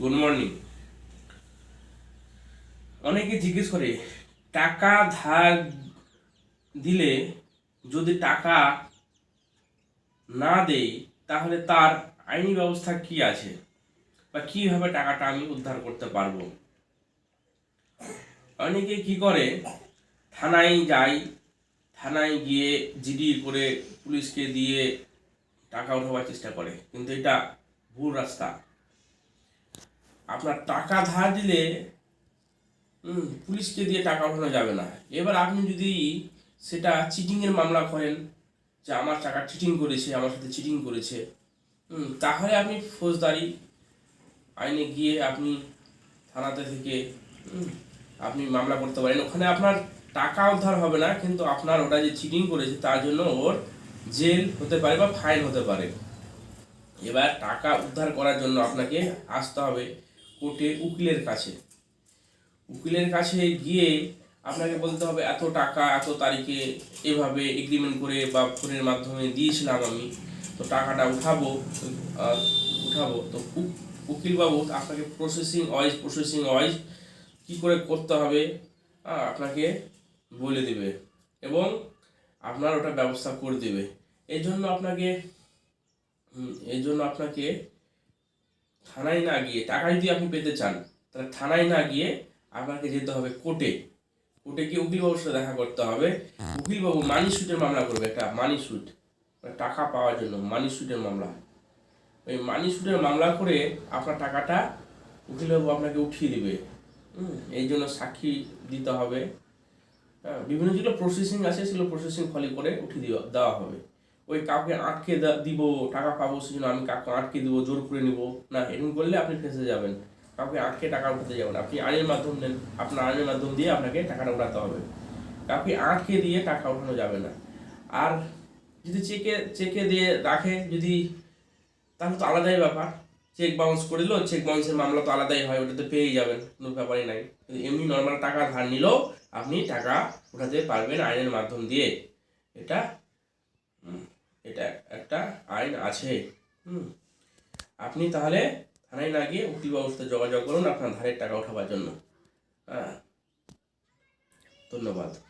Good morning অনেকে জিজ্ঞেস করে, টাকা ধার দিলে যদি টাকা না দেই তাহলে তার আইনি ব্যবস্থা কি আছে? বা কীভাবে টাকাটা আমি উদ্ধার করতে পারব? অনেকে কি করে, থানায় যায়, থানায় গিয়ে জিডি করে পুলিশকে দিয়ে টাকা উঠাবার চেষ্টা করে, কিন্তু এটা ভুল রাস্তা। আপনার টাকা ধার দিলে পুলিশকে দিয়ে টাকা উঠানো যাবে না। এবার আপনি যদি সেটা চিটিংয়ের মামলা করেন, যে আমার টাকা চিটিং করেছে, আমার সাথে চিটিং করেছে তাহলে আপনি ফৌজদারি আইনে গিয়ে আপনি থানাতে থেকে আপনি মামলা করতে পারেন। ওখানে আপনার টাকা উদ্ধার হবে না, কিন্তু আপনার ওটা যে চিটিং করেছে, তার জন্য ওর জেল হতে পারে বা ফাইন হতে পারে। এবার টাকা উদ্ধার করার জন্য আপনাকে আসতে হবে। কোর্টে উকিলের কাছে। উকিলের কাছে গিয়ে আপনাকে বলতে হবে, এত টাকা, এত তারিখে এভাবে এগ্রিমেন্ট করে বা ফোনের মাধ্যমে দিয়েছিলাম আমি, তো টাকাটা উঠাবো উঠাবো। তো উ- উকিলবাবু আপনাকে প্রসেসিং ওয়াইজ প্রসেসিং ওয়াইজ কী করে করতে হবে আপনাকে বলে দেবে এবং আপনার ওটা ব্যবস্থা করে দেবে। এই জন্য আপনাকে এই জন্য আপনাকে থানায় না গিয়ে টাকা যদি আপনি পেতে চান তাহলে থানায় না গিয়ে আপনাকে যেতে হবে কোর্টে। কোর্টে গিয়ে উকিলবাবুর সাথে দেখা করতে হবে। উকিলবাবু মানি সুটের মামলা করবে একটা মানি সুট টাকা পাওয়ার জন্য মানি সুটের মামলা। ওই মানি সুটের মামলা করে আপনার টাকাটা উকিলবাবু আপনাকে উঠিয়ে দিবে। হুম, এই জন্য সাক্ষী দিতে হবে। হ্যাঁ, বিভিন্ন যেগুলো প্রসেসিং আছে সেগুলো প্রসেসিং ফলি করে উঠিয়ে দেওয়া দেওয়া হবে। ওই কাউকে আটকে দিব, টাকা পাবো সেজন্য আমি কাউকে আটকে দিব, জোর করে নিব। না এরকম করলে আপনি ফেঁসে যাবেন। কাউকে আটকে টাকা উঠাতে যাবেন আপনি আইনের মাধ্যম নেন। আপনার আইনের মাধ্যম দিয়ে আপনাকে টাকাটা উঠাতে হবে। কাউকে আটকে দিয়ে টাকা উঠানো যাবে না। আর যদি চেকে চেকে দিয়ে রাখে, যদি তাহলে তো আলাদাই ব্যাপার। চেক বাউন্স করে দিল, চেক বাউন্সের মামলা তো আলাদাই হয় ওটাতে পেয়েই যাবেন, কোনো ব্যাপারই নাই। কিন্তু এমনি নর্মাল টাকা ধার নিলেও আপনি টাকা উঠাতে পারবেন আইনের মাধ্যম দিয়ে। এটা এটা একটা আইন আছে। হুম। আপনি তাহলে থানায় না গিয়ে উকিল ব্যবস্থা সাথে যোগাযোগ করুন, আপনার ধারের টাকা উঠাবার জন্য। হ্যাঁ। ধন্যবাদ।